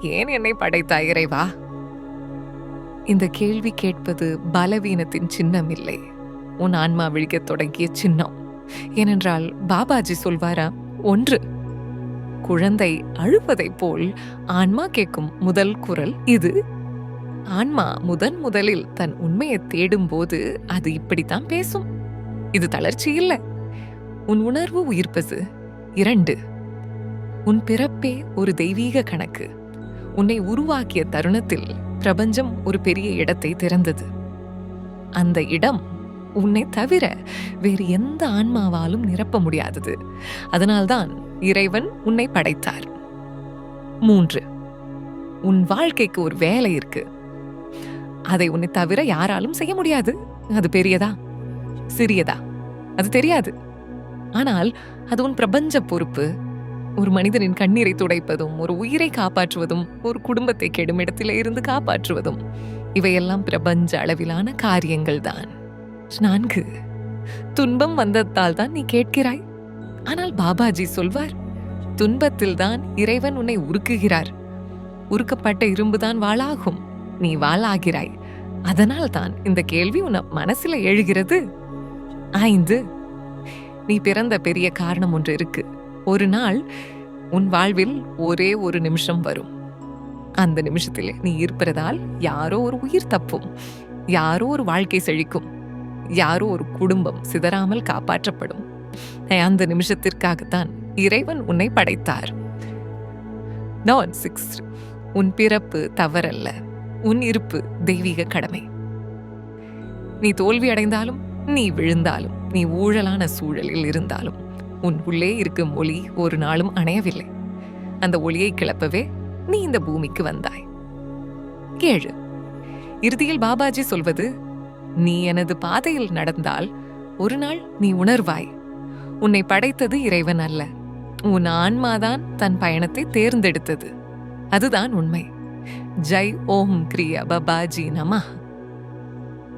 ஏன் என்னை படைத்தாய் இறைவா? இந்த கேள்வி கேட்பது பலவீனத்தின் சின்னம் இல்லை உன் ஆன்மா விழிக்கத் தொடங்கிய சின்னம். ஏனென்றால் பாபாஜி சொல்வாரா? ஒன்று குழந்தை அழுவதைப் போல் ஆன்மா கேட்கும் முதல் குரல் இது. ஆன்மா முதன் முதலில் தன் உண்மையை தேடும்போது அது இப்படித்தான் பேசும். இது தளர்ச்சி இல்லை. உன் உணர்வு உயிர்ப்பது. இரண்டு உன் பிறப்பே ஒரு தெய்வீக கணக்கு. உன்னை உருவாக்கிய தருணத்தில் பிரபஞ்சம் ஒரு பெரிய இடத்தை திறந்தது. அந்த இடம் உன்னை தவிர வேறு எந்த ஆன்மாவாலும் நிரப்ப முடியாதது. அதனால்தான் இறைவன் உன்னை படைத்தார். மூன்று உன் வாழ்க்கைக்கு ஒரு வேலை இருக்கு. அதை உன்னை தவிர யாராலும் செய்ய முடியாது. அது பெரியதா? சிறியதா? அது தெரியாது. ஆனால் அது உன் பிரபஞ்ச பொறுப்பு. ஒரு மனிதனின் கண்ணீரை துடைப்பதும் ஒரு உயிரை காப்பாற்றுவதும் ஒரு குடும்பத்தை கெடும் இடத்திலே இருந்து காப்பாற்றுவதும் இவையெல்லாம் பிரபஞ்ச அளவிலான காரியங்கள் தான் நான்கு துன்பம் வந்ததால் தான் நீ கேட்கிறாய்? ஆனால் பாபாஜி சொல்வார் துன்பத்தில் தான் இறைவன் உன்னை உருக்குகிறார். உருக்கப்பட்ட இரும்புதான் வாளாகும் நீ வாளாகிறாய். அதனால் தான் இந்த கேள்வி உன் மனசுல எழுகிறது. ஐந்து நீ பிறந்த பெரிய காரணம் ஒன்று இருக்கு. ஒரு நாள் உன் வாழ்வில் ஒரே ஒரு நிமிஷம் வரும். அந்த நிமிஷத்தில் நீ இருப்பதால் யாரோ ஒரு உயிர் தப்பும் யாரோ ஒரு வாழ்க்கை செழிக்கும் யாரோ ஒரு குடும்பம் சிதறாமல் காப்பாற்றப்படும். அந்த நிமிஷத்திற்காகத்தான் இறைவன் உன்னை படைத்தார். நான் சிக்ஸ் உன் பிறப்பு தவறல்ல உன் இருப்பு தெய்வீக கடமை. நீ தோல்வி அடைந்தாலும் நீ விழுந்தாலும் நீ ஊழலான சூழலில் இருந்தாலும் உன் உள்ளே இருக்கும் ஒளி ஒரு நாளும் அணையவில்லை. அந்த ஒளியை கிளப்பவே நீ இந்த பூமிக்கு வந்தாய். ஏழு இறுதியில் பாபாஜி சொல்வது நீ எனது பாதையில் நடந்தால் ஒரு நாள் நீ உணர்வாய். உன்னை படைத்தது இறைவன் அல்ல. உன் ஆன்மாதான் தன் பயணத்தை தேர்ந்தெடுத்தது. அதுதான் உண்மை. ஜெய் ஓம் கிரியா பபாஜி நமா